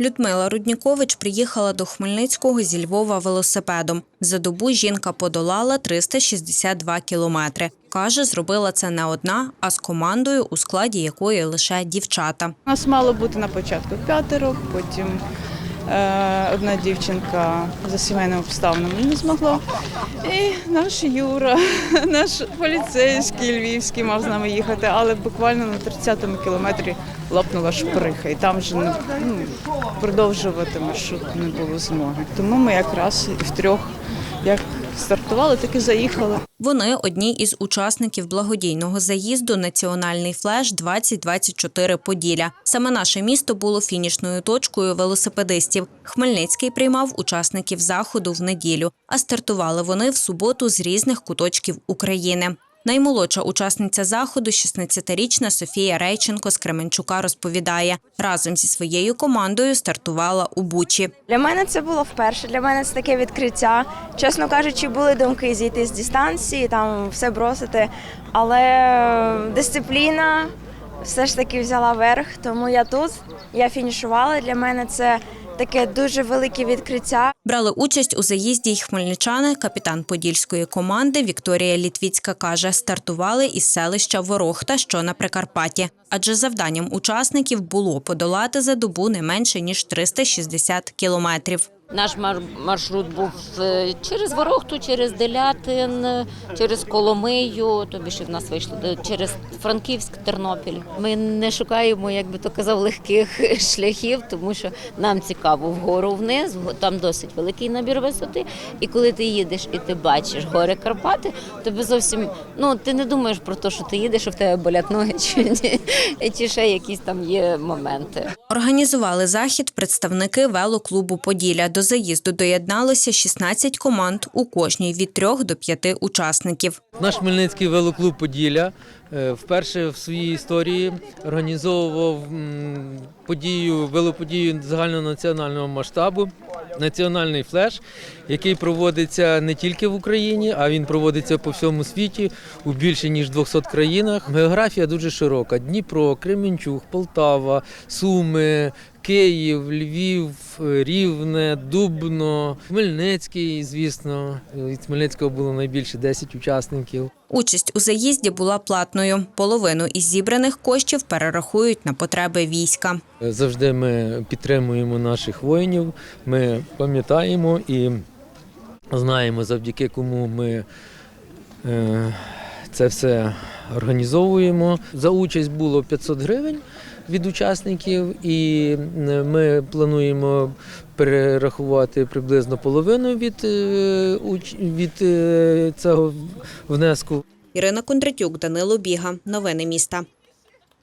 Людмила Руднікович приїхала до Хмельницького зі Львова велосипедом. За добу жінка подолала 362 кілометри. Каже, зробила це не одна, а з командою, у складі якої лише дівчата. Нас мало бути на початку п'ятеро, потім одна дівчинка за сімейними обставинами не змогла. І наш Юра, наш поліцейський львівський мав з нами їхати, але буквально на 30-му кілометрі лопнула шприха, і там вже не, ну, продовжувати маршрут не було змоги. Тому ми якраз і втрьох як стартували, так і заїхали. Вони одні із учасників благодійного заїзду Національний флеш 2024 Поділля. Саме наше місто було фінішною точкою велосипедистів. Хмельницький приймав учасників заходу в неділю, а стартували вони в суботу з різних куточків України. Наймолодша учасниця заходу, 16-річна Софія Рейченко з Кременчука, розповідає, разом зі своєю командою стартувала у Бучі. Для мене це було вперше. Для мене це таке відкриття. Чесно кажучи, були думки зійти з дистанції, там все бросити, але дисципліна все ж таки взяла верх. Тому я тут, я фінішувала. Для мене це таке дуже велике відкриття. Брали участь у заїзді й хмельничани. Капітан подільської команди Вікторія Літвіцька каже, стартували із селища Ворохта, що на Прикарпатті. Адже завданням учасників було подолати за добу не менше ніж 360 кілометрів. Наш мар- маршрут був е, через Ворохту, через Делятин, через Коломию, тобі ще в нас вийшло через Франківськ, Тернопіль. Ми не шукаємо, як би то казав, легких шляхів, тому що нам цікаво вгору вниз, там досить великий набір висоти. І коли ти їдеш і ти бачиш гори Карпати, тобі зовсім ну ти не думаєш про те, що ти їдеш, що в тебе болять ноги, чи, ні, чи ще якісь там є моменти. Організували захід представники велоклубу Поділля. До заїзду доєдналося 16 команд, у кожній від 3 до 5 учасників. Наш Хмельницький велоклуб Поділля е, вперше в своїй історії організовував подію, велоподію загальнонаціонального масштабу. Національний флеш, який проводиться не тільки в Україні, а він проводиться по всьому світі у більше ніж 200 країнах. Географія дуже широка: Дніпро, Кременчуг, Полтава, Суми, Київ, Львів, Рівне, Дубно, Хмельницький, звісно. Від Хмельницького було найбільше 10 учасників. Участь у заїзді була платною. Половину із зібраних коштів перерахують на потреби війська. Завжди ми підтримуємо наших воїнів. Ми пам'ятаємо і знаємо, завдяки кому ми е, це все організовуємо. За участь було 500 гривень від учасників, і ми плануємо перерахувати приблизно половину від, е, від е, цього внеску. Ірина Кондратюк, Данило Біга. Новини міста.